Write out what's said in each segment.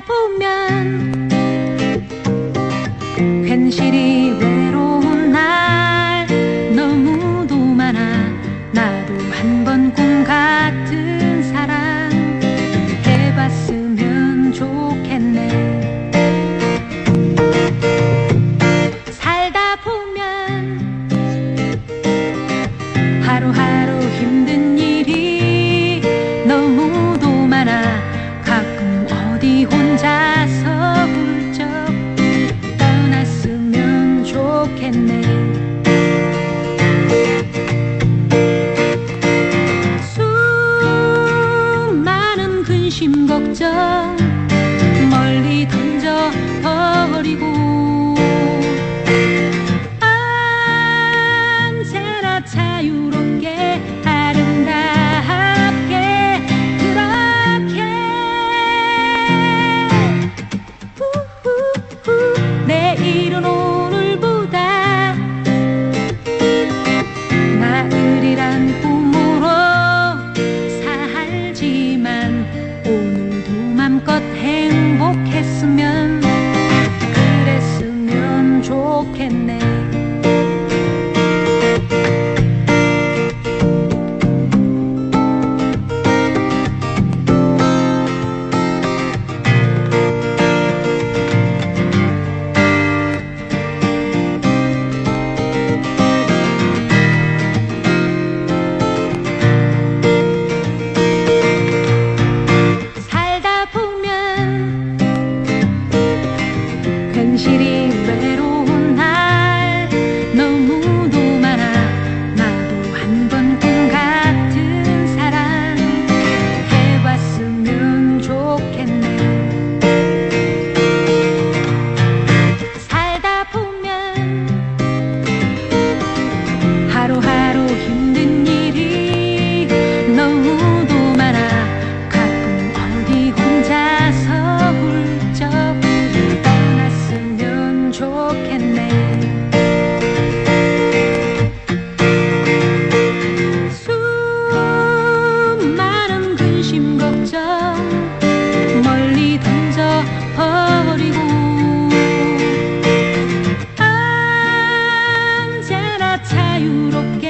보면 혼자서 훌쩍 떠났으면 좋겠네. Europe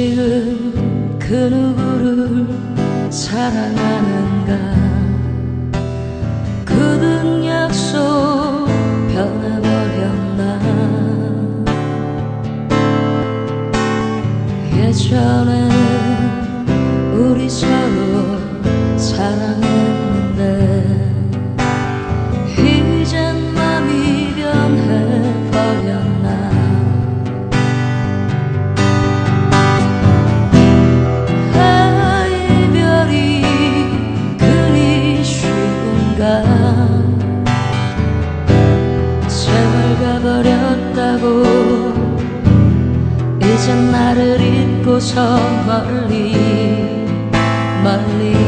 지금 그 누구를 사랑하는가? 굳은 약속 변해버렸나? 예전에 저 멀리 멀리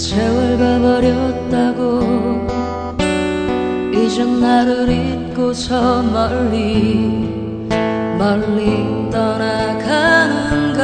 세월 가버렸다고 이젠 나를 잊고서 멀리 멀리 떠나가는가?